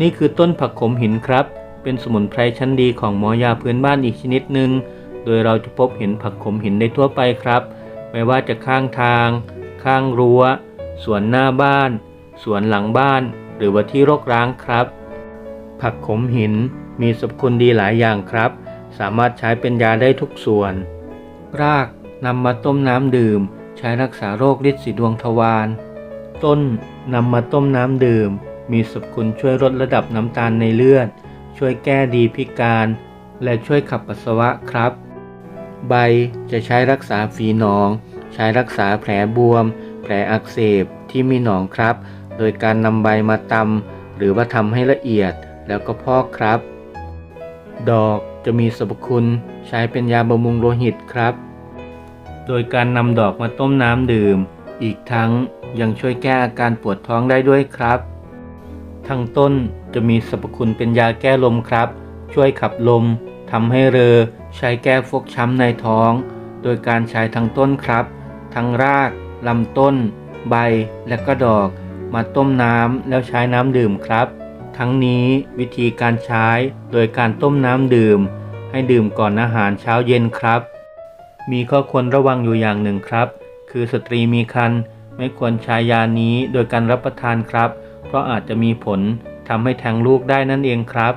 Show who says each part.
Speaker 1: นี่คือต้นผักขมหินครับ เป็นสมุนไพรชั้นดีของหมอยาพื้นบ้านอีกชนิดหนึ่ง โดยเราจะพบเห็นผักขมหินได้ทั่วไปครับ ไม่ว่าจะข้างทาง ข้างรั้ว สวนหน้าบ้าน สวนหลังบ้าน หรือว่าที่รกร้างครับ ผักขมหินมีสรรพคุณดีหลายอย่างครับ สามารถใช้เป็นยาได้ทุกส่วน รากนำมาต้มน้ำดื่ม ใช้รักษาโรคฤทธิ์สีดวงทวาร ต้นนำมาต้มน้ำดื่ม มีสรรพคุณช่วยลดระดับน้ำตาลในเลือด ช่วยแก้ดีพิการ และช่วยขับปัสสาวะครับ ใบจะใช้รักษาฝีหนอง ใช้รักษาแผลบวม แผลอักเสบที่มีหนองครับ โดยการนำใบมาตำหรือว่าทำให้ละเอียดแล้วก็พอกครับ ดอกจะมีสรรพคุณใช้เป็นยาบำรุงโลหิตครับ โดยการนำดอกมาต้มน้ำดื่ม อีกทั้งยังช่วยแก้อาการปวดท้องได้ด้วยครับ ทั้งต้นจะมีสรรพคุณเป็นยาแก้ลมครับ ช่วยขับลมทำให้เรอใช้แก้ฟกช้ำในท้อง โดยการใช้ทั้งต้นครับ ทั้งรากลำต้น ใบและก็ดอก มาต้มน้ำแล้วใช้น้ำดื่มครับ ทั้งนี้วิธีการใช้โดยการต้มน้ำดื่ม ให้ดื่มก่อนอาหารเช้าเย็นครับ มีข้อควรระวังอยู่อย่างหนึ่งครับ คือสตรีมีครรภ์ไม่ควรใช้ยานี้โดยการรับประทานครับ เพราะอาจจะมีผลทำให้แท้งลูกได้นั่นเองครับ